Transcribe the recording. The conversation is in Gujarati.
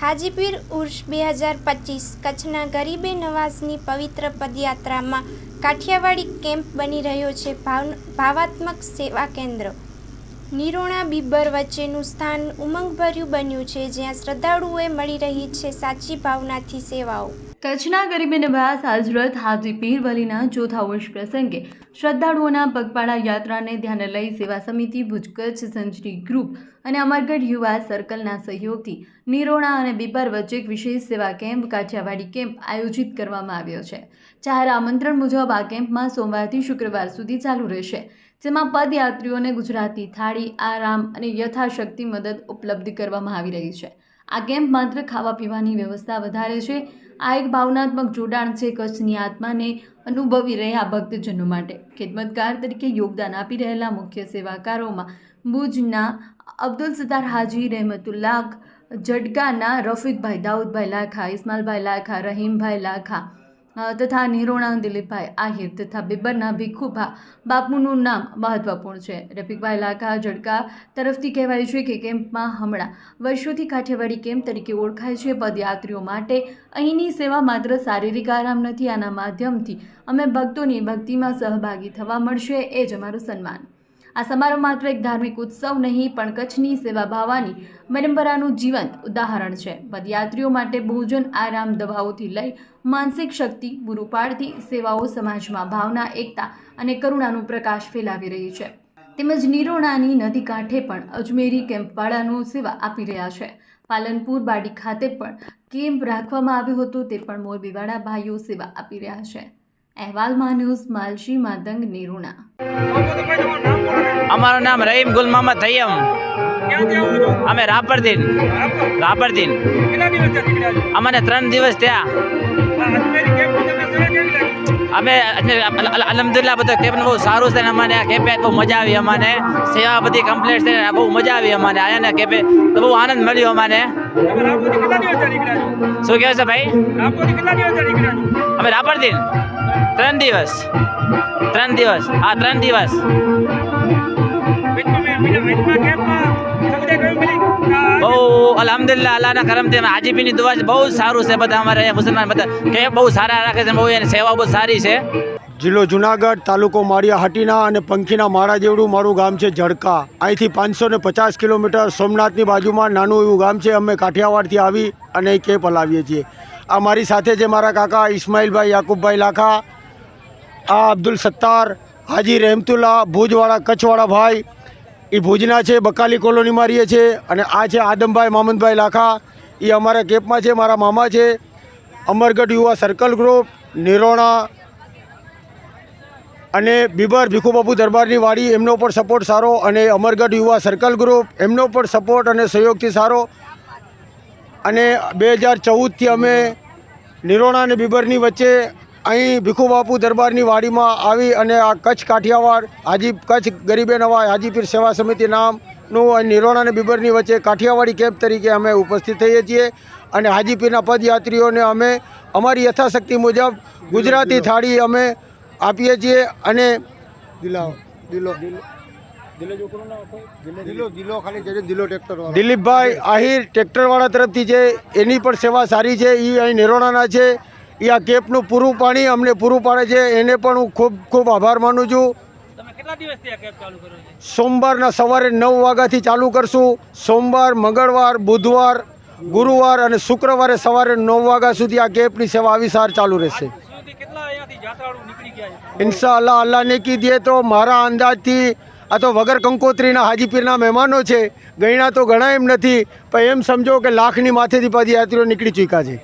હાજીપીર ઉર્ષ બે હજાર પચીસ કચ્છના ગરીબે નવાઝની પવિત્ર પદયાત્રામાં કાઠિયાવાડી કેમ્પ બની રહ્યો છે ભાવ, ભાવાત્મક સેવા કેન્દ્ર. નિરોણા બીબર વચ્ચેનું સ્થાન ઉમંગભર્યું બન્યું છે, જ્યાં શ્રદ્ધાળુઓએ મળી રહી છે સાચી ભાવનાથી સેવાઓ. કચ્છના ગરીબે નવાઝ હાજરત હાજી પીર વલીના ચોથા વર્ષ પ્રસંગે શ્રદ્ધાળુઓના પગપાળા યાત્રાને ધ્યાને લઈ સેવા સમિતિ ભુજ કચ્છ સંજરી ગ્રુપ અને અમરગઢ યુવા સર્કલના સહયોગથી નિરોણા અને બીબર વચ્ચે એક વિશેષ સેવા કેમ્પ કાઠિયાવાડી કેમ્પ આયોજિત કરવામાં આવ્યો છે. જાહેર આમંત્રણ મુજબ આ કેમ્પમાં સોમવારથી શુક્રવાર સુધી ચાલુ રહેશે. જેમાં પદયાત્રીઓને ગુજરાતી, થાળી, આરામ અને યથાશક્તિ મદદ ઉપલબ્ધ કરવામાં આવી રહી છે. આ કેમ્પ માત્ર ખાવા પીવાની વ્યવસ્થા વધારે છે. આ એક ભાવનાત્મક જોડાણ છે કચ્છની આત્માને અનુભવી રહ્યા ભક્તજનો માટે. ખિદમતકાર તરીકે યોગદાન આપી રહેલા મુખ્ય સેવાકારોમાં ભુજના અબ્દુલ સત્તાર હાજી, રહેમતુલ્લાહ જડકાના રફીકભાઈ, દાઉદભાઈ લાખા, ઇસ્માલભાઈ લાખા, રહીમભાઈ લાખા તથા નિરોણા દિલીપભાઈ આહિર તથા બિબરના ભીખુભા બાપુનું નામ મહત્વપૂર્ણ છે. રફીકભાઈ લાખા જડકા તરફથી કહેવાય છે કે કેમ્પમાં હમણાં વર્ષોથી કાઠિયાવાડી કેમ્પ તરીકે ઓળખાય છે. પદયાત્રીઓ માટે અહીંની સેવા માત્ર શારીરિક આરામ નથી, આના માધ્યમથી અમે ભક્તોની ભક્તિમાં સહભાગી થવા મળશે. એ જ અમારું સન્માન. આ સમારોહ માત્ર એક ધાર્મિક ઉત્સવ નહીં, પણ કચ્છની સેવા ભાવવાની પરંપરાનું જીવંત ઉદાહરણ છે. પદયાત્રીઓ માટે ભોજન આરામ દવાઓથી લઈ માનસિક શક્તિ પૂરું પાડતી સેવાઓ સમાજમાં ભાવના, એકતા અને કરુણાનું પ્રકાશ ફેલાવી રહી છે. તેમજ નિરોણાની નદી કાંઠે પણ અજમેરી કેમ્પવાળાનું સેવા આપી રહ્યા છે. પાલનપુર બાડી ખાતે પણ કેમ્પ રાખવામાં આવ્યો હતો, તે પણ મોરબીવાળા ભાઈઓ સેવા આપી રહ્યા છે. અહેવાલમાં ન્યૂઝ માલશી માતંગ નિરૂણા. અમારું નામ રહીમ ગુલ મોહમ્મદ થયમ. અમે રાપરદીન. રાપરદીન. અમને ત્રણ દિવસ થયા. અમે અલ- બધા અલહમદુલિલ્લાહ બધો કેમ્પ બહુ સારું છે ને અમને આ કેમ્પે બહુ મજા આવી અમને સેવા બધી કમ્પ્લીટ છે બહુ મજા આવી અમને આયા ને કેમ્પે તો બહુ આનંદ મળ્યો અમને શું કહે છે ભાઈ? અમે રાપરદીન. ત્રણ દિવસ. ત્રણ દિવસ. હા, ત્રણ દિવસ. બહુ, અલહમદુલિલ્લાહ, અલ્લાહના કરમથી હાજીપીની દુઆ છે. બહુ સારું છે બધા અમારે અહીંયા મુસલમાન બધા. કે બહુ સારા રાખે છે બહુ એની સેવા બહુ સારી છે. જિલ્લો જુનાગઢ, તાલુકો માળિયા હાટીના અને પંખીના માળા જેવડું મારું ગામ છે જડકા. અહીંથી પાંચસો ને પચાસ કિલોમીટર સોમનાથની બાજુમાં નાનું એવું ગામ છે. અમે કાઠિયાવાડથી આવી અને કેપ હલાવીએ છીએ. આ મારી સાથે છે મારા કાકા ઇસ્માઇલભાઈ, યાકુબભાઈ લાખા, આ અબ્દુલ સત્તાર, હાજી રહેમતુલ્લા, ભુજવાળા, કચ્છવાળા ભાઈ એ ભુજના છે, બકાલી કોલોનીમાં રહીએ છે અને આ છે આદમભાઈ મામદભાઈ લાખા. એ અમારા કેપમાં છે, મારા મામા છે. અમરગઢ યુવા સર્કલ ગ્રુપ, નિરોણા અને બીબર ભીખુબાપુ દરબારની વાડી, એમનો પણ સપોર્ટ સારો અને અમરગઢ યુવા સર્કલ ગ્રુપ, એમનો પણ સપોર્ટ અને સહયોગથી સારો. અને બે હજાર ચૌદથી અમે નિરોણા અને બીબરની વચ્ચે અહીં ભીખુબાપુ દરબારની વાડીમાં આવી અને આ કચ્છ કાઠિયાવાડ, હાજી કચ્છ ગરીબે નવા હાજીપીર સેવા સમિતિ નામનું નિરોણા અને બીબરની વચ્ચે કાઠિયાવાડી કેમ્પ તરીકે અમે ઉપસ્થિત થઈએ છીએ અને હાજીપીરના પદયાત્રીઓને અમે અમારી યથાશક્તિ મુજબ ગુજરાતી થાળી અમે આપીએ છીએ અને દિલાવ. દિલો. દિલીપભાઈ આહિર ટ્રેક્ટરવાળા તરફથી છે એની પણ સેવા સારી છે એ અહીં નિરોણાના છે. એ આ કેપનું પૂરું પાણી અમને પૂરું પાડે છે. એને પણ હું ખૂબ ખૂબ આભાર માનું છું. સોમવારના સવારે નવ વાગ્યાથી ચાલુ કરશું. સોમવાર મંગળવાર બુધવાર ગુરુવાર અને શુક્રવારે સવારે નવ વાગ્યા સુધી આ કેપની સેવા અવિસાર ચાલુ રહેશે. ઇન્શાઅલ્લાહ અલ્લાહ ને કીધીએ તો મારા અંદાજથી આ તો વગર કંકોત્રીના હાજીપીરના મહેમાનો છે. ગણ્યા તો ઘણા એમ નથી, પણ એમ સમજો કે લાખની માથેથી પદયાત્રીઓ નીકળી ચૂક્યા છે.